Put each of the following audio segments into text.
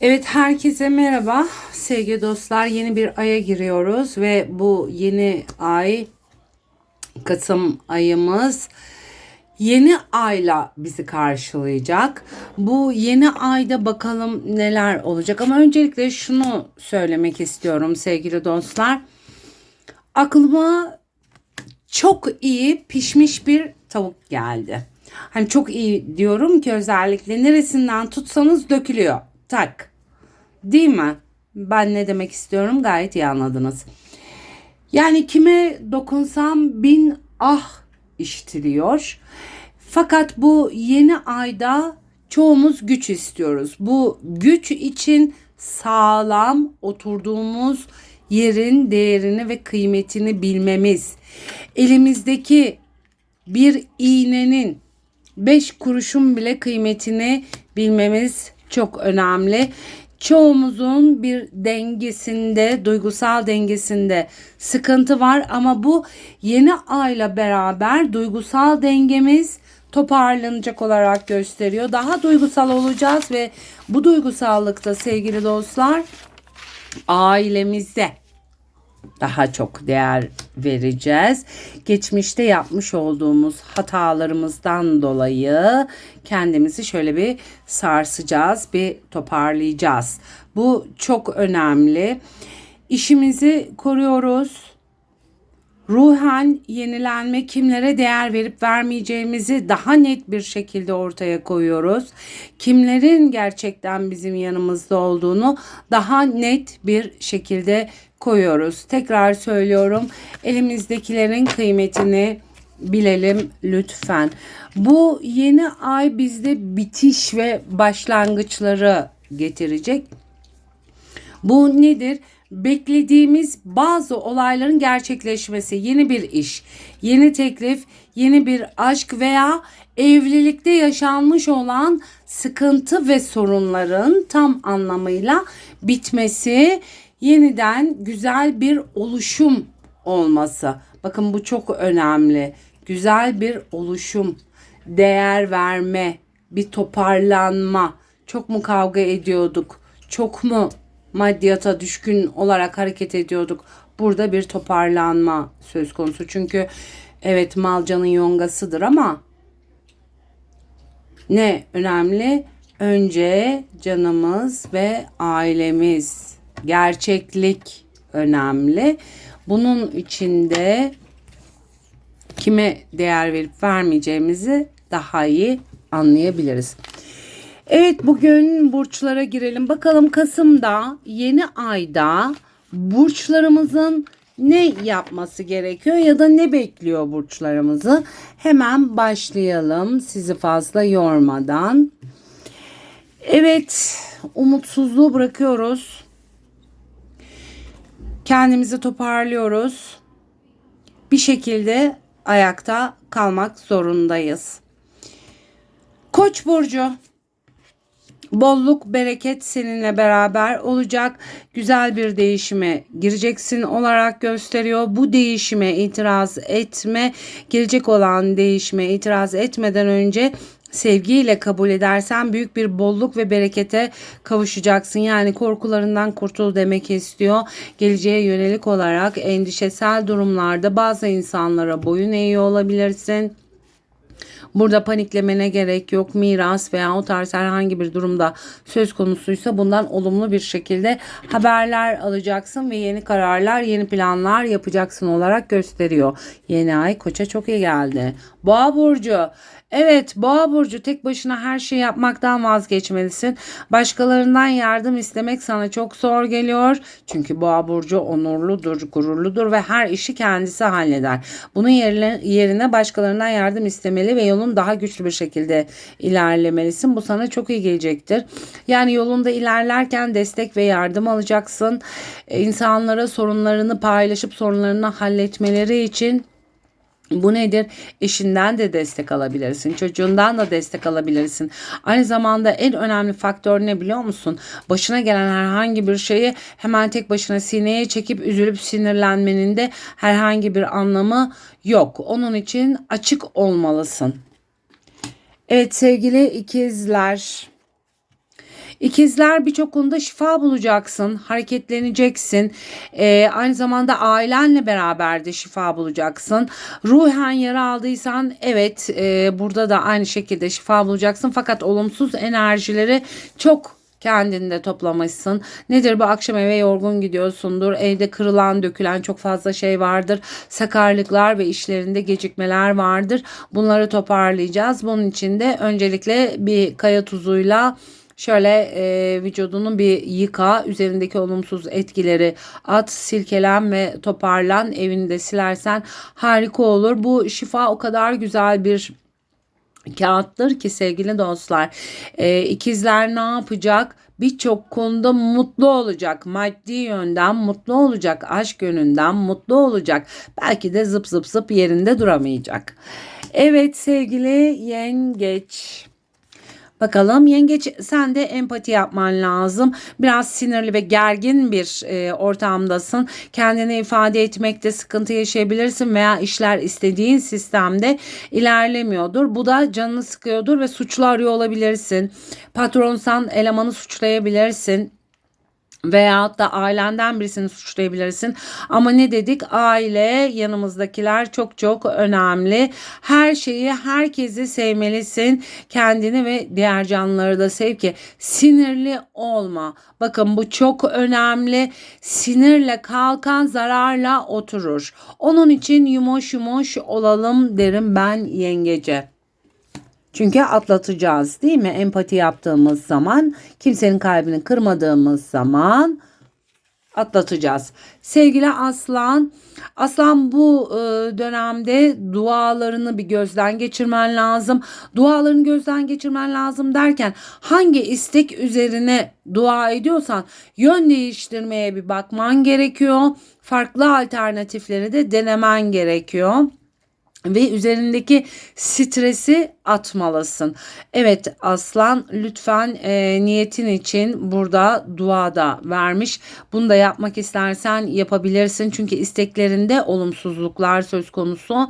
Evet herkese merhaba sevgili dostlar yeni bir aya giriyoruz ve bu yeni ay Kasım ayımız yeni ayla bizi karşılayacak. Bu yeni ayda bakalım neler olacak ama öncelikle şunu söylemek istiyorum sevgili dostlar. Aklıma çok iyi pişmiş bir tavuk geldi. Hani çok iyi diyorum ki özellikle neresinden tutsanız dökülüyor. Tak. Değil mi? Ben ne demek istiyorum gayet iyi anladınız. Yani kime dokunsam bin ah işitiliyor. Fakat bu yeni ayda çoğumuz güç istiyoruz. Bu güç için sağlam oturduğumuz yerin değerini ve kıymetini bilmemiz, elimizdeki bir iğnenin beş kuruşun bile kıymetini bilmemiz çok önemli. Çoğumuzun bir dengesinde, duygusal dengesinde sıkıntı var ama bu yeni ayla beraber duygusal dengemiz toparlanacak olarak gösteriyor. Daha duygusal olacağız ve bu duygusallıkta sevgili dostlar ailemize daha çok değer vereceğiz. Geçmişte yapmış olduğumuz hatalarımızdan dolayı kendimizi şöyle bir sarsacağız, bir toparlayacağız. Bu çok önemli. İşimizi koruyoruz. Ruhen yenilenme kimlere değer verip vermeyeceğimizi daha net bir şekilde ortaya koyuyoruz. Kimlerin gerçekten bizim yanımızda olduğunu daha net bir şekilde koyuyoruz. Tekrar söylüyorum. Elimizdekilerin kıymetini bilelim lütfen. Bu yeni ay bizde bitiş ve başlangıçları getirecek. Bu nedir? Beklediğimiz bazı olayların gerçekleşmesi, yeni bir iş, yeni teklif, yeni bir aşk veya evlilikte yaşanmış olan sıkıntı ve sorunların tam anlamıyla bitmesi, yeniden güzel bir oluşum olması. Bakın bu çok önemli. Güzel bir oluşum, değer verme, bir toparlanma. Çok mu kavga ediyorduk? Çok mu maddiyata düşkün olarak hareket ediyorduk? Burada bir toparlanma söz konusu. Çünkü evet malcanın yongasıdır ama ne önemli? Önce canımız ve ailemiz gerçeklik önemli. Bunun içinde kime değer verip vermeyeceğimizi daha iyi anlayabiliriz. Evet bugün burçlara girelim. Bakalım Kasım'da yeni ayda burçlarımızın ne yapması gerekiyor ya da ne bekliyor burçlarımızı? Hemen başlayalım sizi fazla yormadan. Evet umutsuzluğu bırakıyoruz. Kendimizi toparlıyoruz. Bir şekilde ayakta kalmak zorundayız. Koç burcu bolluk, bereket seninle beraber olacak. Güzel bir değişime gireceksin olarak gösteriyor. Bu değişime itiraz etme. Gelecek olan değişime itiraz etmeden önce sevgiyle kabul edersen büyük bir bolluk ve berekete kavuşacaksın. Yani korkularından kurtul demek istiyor. Geleceğe yönelik olarak endişesel durumlarda bazı insanlara boyun eğiyor olabilirsin. Burada paniklemene gerek yok. Miras veya o tarz herhangi bir durumda söz konusuysa bundan olumlu bir şekilde haberler alacaksın ve yeni kararlar, yeni planlar yapacaksın olarak gösteriyor. Yeni ay koça çok iyi geldi. Boğa burcu Evet boğa burcu tek başına her şeyi yapmaktan vazgeçmelisin. Başkalarından yardım istemek sana çok zor geliyor. Çünkü boğa burcu onurludur, gururludur ve her işi kendisi halleder. Bunun yerine, yerine başkalarından yardım istemeli ve yolun daha güçlü bir şekilde ilerlemelisin. Bu sana çok iyi gelecektir. Yani yolunda ilerlerken destek ve yardım alacaksın. İnsanlara sorunlarını paylaşıp sorunlarını halletmeleri için bu nedir? Eşinden de destek alabilirsin. Çocuğundan da destek alabilirsin. Aynı zamanda en önemli faktör ne biliyor musun? Başına gelen herhangi bir şeyi hemen tek başına sineye çekip üzülüp sinirlenmenin de herhangi bir anlamı yok. Onun için açık olmalısın. Evet sevgili ikizler. İkizler birçok konuda şifa bulacaksın, hareketleneceksin. Ee, aynı zamanda ailenle beraber de şifa bulacaksın. Ruhen yara aldıysan evet e, burada da aynı şekilde şifa bulacaksın. Fakat olumsuz enerjileri çok kendinde toplamışsın. Nedir bu akşam eve yorgun gidiyorsundur. Evde kırılan, dökülen çok fazla şey vardır. Sakarlıklar ve işlerinde gecikmeler vardır. Bunları toparlayacağız. Bunun için de öncelikle bir kaya tuzuyla Şöyle e, vücudunu bir yıka, üzerindeki olumsuz etkileri at, silkelen ve toparlan. Evini de silersen harika olur. Bu şifa o kadar güzel bir kağıttır ki sevgili dostlar. E, ikizler ne yapacak? Birçok konuda mutlu olacak. Maddi yönden mutlu olacak. Aşk yönünden mutlu olacak. Belki de zıp zıp zıp yerinde duramayacak. Evet sevgili yengeç. Bakalım yengeç sen de empati yapman lazım. Biraz sinirli ve gergin bir e, ortamdasın. Kendini ifade etmekte sıkıntı yaşayabilirsin veya işler istediğin sistemde ilerlemiyordur. Bu da canını sıkıyordur ve suçlu arıyor olabilirsin. Patronsan elemanı suçlayabilirsin veyahut da ailenden birisini suçlayabilirsin. Ama ne dedik? Aile, yanımızdakiler çok çok önemli. Her şeyi, herkesi sevmelisin. Kendini ve diğer canlıları da sev ki sinirli olma. Bakın bu çok önemli. Sinirle kalkan zararla oturur. Onun için yumuş yumuş olalım derim ben yengece. Çünkü atlatacağız değil mi? Empati yaptığımız zaman, kimsenin kalbini kırmadığımız zaman atlatacağız. Sevgili Aslan, Aslan bu e, dönemde dualarını bir gözden geçirmen lazım. Dualarını gözden geçirmen lazım derken hangi istek üzerine dua ediyorsan yön değiştirmeye bir bakman gerekiyor. Farklı alternatifleri de denemen gerekiyor ve üzerindeki stresi atmalısın. Evet aslan lütfen e, niyetin için burada dua da vermiş. Bunu da yapmak istersen yapabilirsin. Çünkü isteklerinde olumsuzluklar söz konusu.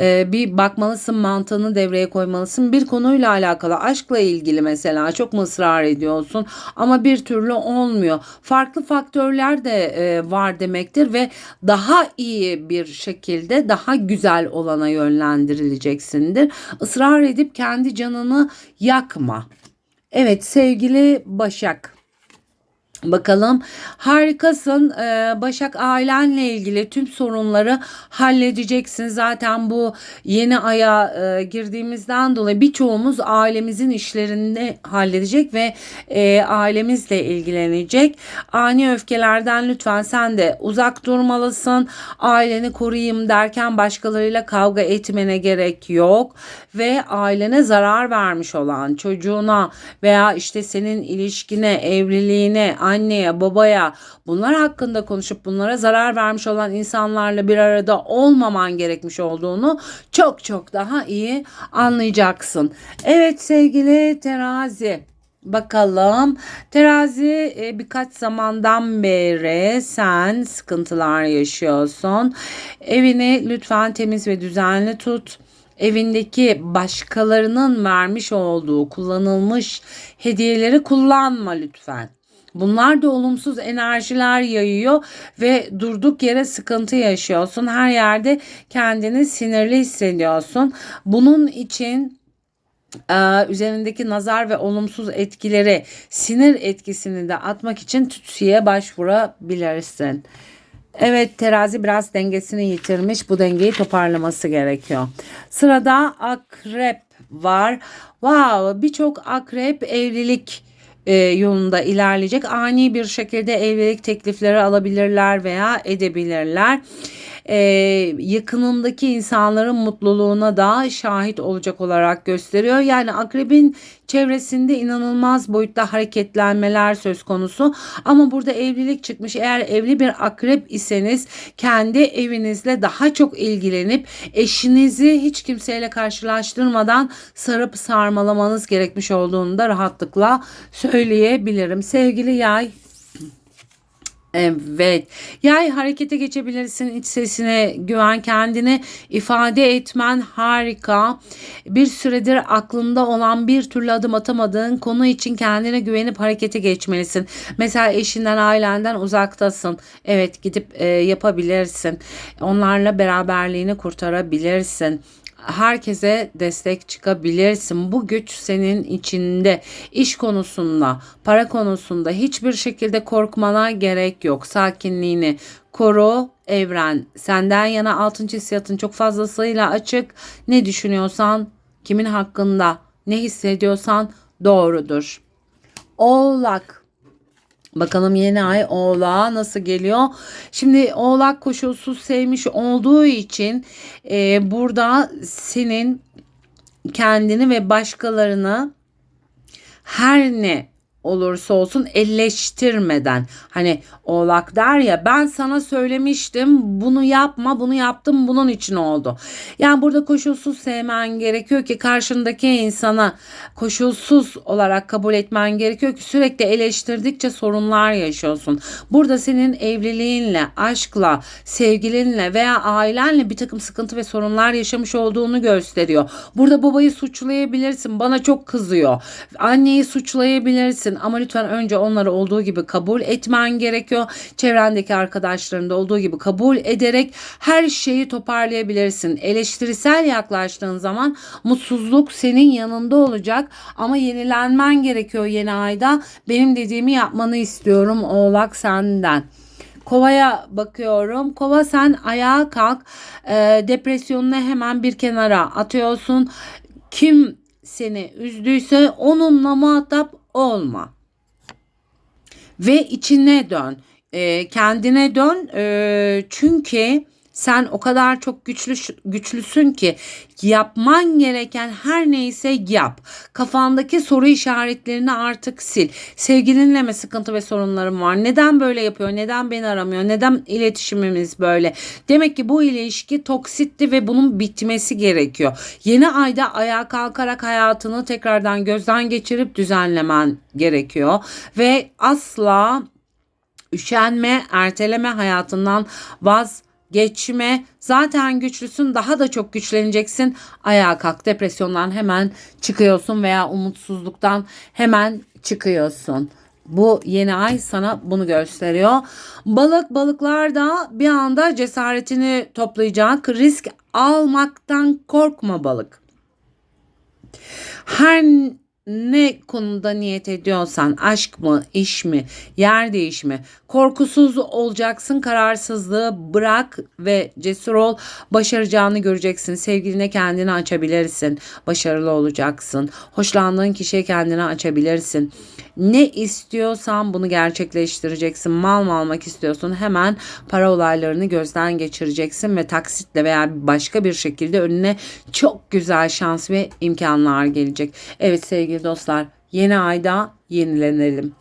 E, bir bakmalısın mantığını devreye koymalısın. Bir konuyla alakalı aşkla ilgili mesela çok mu ısrar ediyorsun ama bir türlü olmuyor. Farklı faktörler de e, var demektir ve daha iyi bir şekilde daha güzel olana yönlendirileceksindir. Israr edip kendi canını yakma. Evet sevgili Başak. Bakalım harikasın ee, Başak ailenle ilgili tüm sorunları halledeceksin. Zaten bu yeni aya e, girdiğimizden dolayı birçoğumuz ailemizin işlerini halledecek ve e, ailemizle ilgilenecek. Ani öfkelerden lütfen sen de uzak durmalısın. Aileni koruyayım derken başkalarıyla kavga etmene gerek yok. Ve ailene zarar vermiş olan çocuğuna veya işte senin ilişkine, evliliğine, anneye, babaya bunlar hakkında konuşup bunlara zarar vermiş olan insanlarla bir arada olmaman gerekmiş olduğunu çok çok daha iyi anlayacaksın. Evet sevgili terazi. Bakalım terazi e, birkaç zamandan beri sen sıkıntılar yaşıyorsun. Evini lütfen temiz ve düzenli tut evindeki başkalarının vermiş olduğu kullanılmış hediyeleri kullanma lütfen. Bunlar da olumsuz enerjiler yayıyor ve durduk yere sıkıntı yaşıyorsun. Her yerde kendini sinirli hissediyorsun. Bunun için e, üzerindeki nazar ve olumsuz etkileri, sinir etkisini de atmak için tütsüye başvurabilirsin. Evet terazi biraz dengesini yitirmiş. Bu dengeyi toparlaması gerekiyor. Sırada akrep var. Wow birçok akrep evlilik e, yolunda ilerleyecek. Ani bir şekilde evlilik teklifleri alabilirler veya edebilirler. E, yakınındaki insanların mutluluğuna da şahit olacak olarak gösteriyor. Yani akrebin çevresinde inanılmaz boyutta hareketlenmeler söz konusu. Ama burada evlilik çıkmış. Eğer evli bir akrep iseniz kendi evinizle daha çok ilgilenip eşinizi hiç kimseyle karşılaştırmadan sarıp sarmalamanız gerekmiş olduğunu da rahatlıkla söyleyebilirim. Sevgili yay Evet. Yay harekete geçebilirsin. İç sesine güven, kendini ifade etmen harika. Bir süredir aklında olan bir türlü adım atamadığın konu için kendine güvenip harekete geçmelisin. Mesela eşinden, ailenden uzaktasın. Evet, gidip e, yapabilirsin. Onlarla beraberliğini kurtarabilirsin herkese destek çıkabilirsin. Bu güç senin içinde. İş konusunda, para konusunda hiçbir şekilde korkmana gerek yok. Sakinliğini koru evren. Senden yana altın hissiyatın çok fazlasıyla açık. Ne düşünüyorsan, kimin hakkında, ne hissediyorsan doğrudur. Oğlak Bakalım yeni ay oğlağa nasıl geliyor? Şimdi oğlak koşulsuz sevmiş olduğu için e, burada senin kendini ve başkalarını her ne olursa olsun elleştirmeden hani oğlak der ya ben sana söylemiştim bunu yapma bunu yaptım bunun için oldu. Yani burada koşulsuz sevmen gerekiyor ki karşındaki insana koşulsuz olarak kabul etmen gerekiyor ki sürekli eleştirdikçe sorunlar yaşıyorsun. Burada senin evliliğinle, aşkla, sevgilinle veya ailenle bir takım sıkıntı ve sorunlar yaşamış olduğunu gösteriyor. Burada babayı suçlayabilirsin. Bana çok kızıyor. Anneyi suçlayabilirsin ama lütfen önce onları olduğu gibi kabul etmen gerekiyor. Çevrendeki arkadaşlarında olduğu gibi kabul ederek her şeyi toparlayabilirsin. Eleştirisel yaklaştığın zaman mutsuzluk senin yanında olacak ama yenilenmen gerekiyor yeni ayda. Benim dediğimi yapmanı istiyorum oğlak senden. Kovaya bakıyorum. Kova sen ayağa kalk. E, depresyonunu hemen bir kenara atıyorsun. Kim seni üzdüyse onunla muhatap olma. Ve içine dön. E, kendine dön. E, çünkü sen o kadar çok güçlü güçlüsün ki yapman gereken her neyse yap. Kafandaki soru işaretlerini artık sil. Sevgilinle mi sıkıntı ve sorunlarım var? Neden böyle yapıyor? Neden beni aramıyor? Neden iletişimimiz böyle? Demek ki bu ilişki toksitti ve bunun bitmesi gerekiyor. Yeni ayda ayağa kalkarak hayatını tekrardan gözden geçirip düzenlemen gerekiyor ve asla üşenme, erteleme hayatından vaz geçme. Zaten güçlüsün daha da çok güçleneceksin. Ayağa kalk depresyondan hemen çıkıyorsun veya umutsuzluktan hemen çıkıyorsun. Bu yeni ay sana bunu gösteriyor. Balık balıklar da bir anda cesaretini toplayacak. Risk almaktan korkma balık. Her ne konuda niyet ediyorsan aşk mı, iş mi, yer değişimi, korkusuz olacaksın, kararsızlığı bırak ve cesur ol. Başaracağını göreceksin. Sevgiline kendini açabilirsin. Başarılı olacaksın. Hoşlandığın kişiye kendini açabilirsin. Ne istiyorsan bunu gerçekleştireceksin. Mal mı almak istiyorsun hemen para olaylarını gözden geçireceksin ve taksitle veya başka bir şekilde önüne çok güzel şans ve imkanlar gelecek. Evet sevgili dostlar yeni ayda yenilenelim.